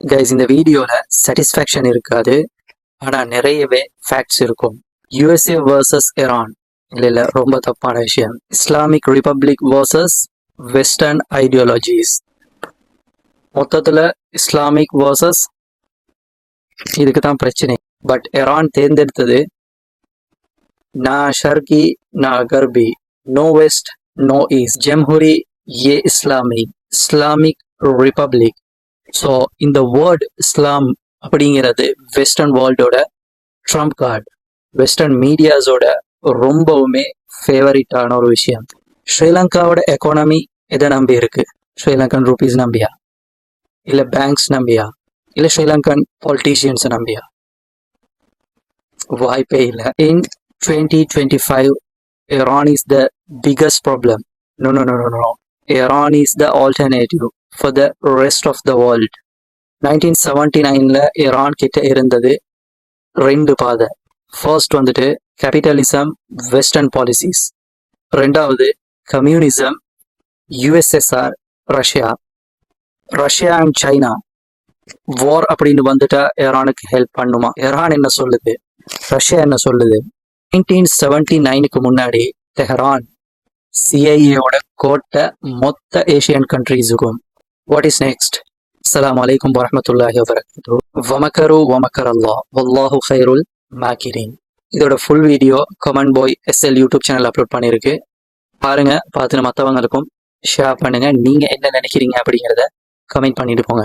Guys இந்த வீடியோவில் satisfaction இருக்காது. ஆனால் நிறையவே ஃபேக்ட்ஸ் இருக்கும். யுஎஸ்ஏ வர்சஸ் இரான் இல்லை இல்லை ரொம்ப தப்பான விஷயம். Islamic republic versus western ideologies மொத்தத்தில் இஸ்லாமிக் வர்சஸ் இதுக்கு தான் பிரச்சனை. பட் இரான் தேர்ந்தெடுத்தது நான் ஷர்கி நான் கர்பி. நோ வெஸ்ட் நோ ஈஸ்ட் ஜெம்ஹுரி ஏ இஸ்லாமி இஸ்லாமிக் ரிபப்ளிக் ஸோ இந்த வேர்ட் இஸ்லாம் அப்படிங்கிறது வெஸ்டர்ன் வேர்ல்டோட ட்ரம்ப் கார்டு வெஸ்டர்ன் மீடியாஸோட ரொம்பவுமே ஃபேவரட்டான ஒரு விஷயம். ஸ்ரீலங்காவோட எக்கானமி எதை நம்பி இருக்கு? ஸ்ரீலங்கன் ரூபீஸ் நம்பியா? இல்லை பேங்க்ஸ் நம்பியா? இல்லை ஸ்ரீலங்கன் பாலிட்டிஷியன்ஸ் நம்பியா? வாய்ப்பே இல்லை. In twenty twenty five Iran is the biggest problem no no no no no Iran is the alternative for the rest of the world nineteen seventy நைனில் இரான் கிட்ட இருந்தது ரெண்டு பாதை. ஃபர்ஸ்ட் வந்துட்டு கேபிட்டலிசம் வெஸ்டர்ன் பாலிசிஸ் ரெண்டாவது communism USSR Russia Russia and China war அப்படின்னு வந்துட்டா ஈரானுக்கு ஹெல்ப் பண்ணுமா? ஈரான் என்ன சொல்லுது? ரஷ்யா என்ன சொல்லுது? நைன்டீன் செவன்டி நைனுக்கு முன்னாடி தெஹரான் சிஐஏவோட கோட்டை மொத்த ஏஷியன் கண்ட்ரீஸுக்கும் வாட் இஸ் நெக்ஸ்ட் அஸ்லாம் வலைக்கம் வரமத்துல்லாஹி வரகத்து வமக்கரு வமக்கர் அல்லா வல்லாஹு ஹைருல் மாக்கிரீன் இதோட ஃபுல் வீடியோ கமெண்ட் பாய் எஸ்எல் யூடியூப் சேனல் அப்லோட் பண்ணியிருக்கு பாருங்க பார்த்துட்டு மற்றவங்களுக்கும் ஷேர் பண்ணுங்க. நீங்க என்ன நினைக்கிறீங்க அப்படிங்கிறத கமெண்ட் பண்ணிட்டு போங்க.